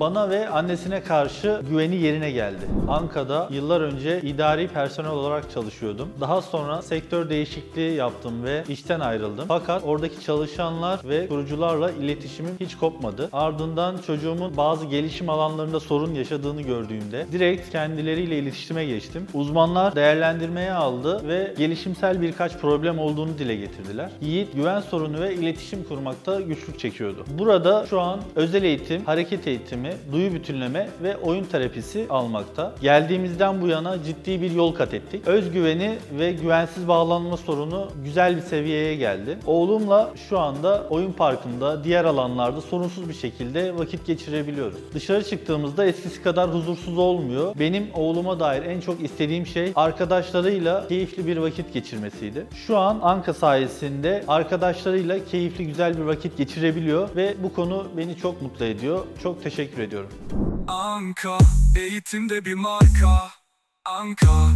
Bana ve annesine karşı güveni yerine geldi. Anka'da yıllar önce idari personel olarak çalışıyordum. Daha sonra sektör değişikliği yaptım ve işten ayrıldım. Fakat oradaki çalışanlar ve kurucularla iletişimim hiç kopmadı. Ardından çocuğumun bazı gelişim alanlarında sorun yaşadığını gördüğümde direkt kendileriyle iletişime geçtim. Uzmanlar değerlendirmeye aldı ve gelişimsel birkaç problem olduğunu dile getirdiler. Yiğit güven sorunu ve iletişim kurmakta güçlük çekiyordu. Burada şu an özel eğitim, hareket eğitimi, duyu bütünleme ve oyun terapisi almakta. Geldiğimizden bu yana ciddi bir yol kat ettik. Özgüveni ve güvensiz bağlanma sorunu güzel bir seviyeye geldi. Oğlumla şu anda oyun parkında, diğer alanlarda sorunsuz bir şekilde vakit geçirebiliyoruz. Dışarı çıktığımızda eskisi kadar huzursuz olmuyor. Benim oğluma dair en çok istediğim şey arkadaşlarıyla keyifli bir vakit geçirmesiydi. Şu an Anka sayesinde arkadaşlarıyla keyifli güzel bir vakit geçirebiliyor ve bu konu beni çok mutlu ediyor. Çok teşekkür ediyorum. Anka, eğitimde bir marka. Anka,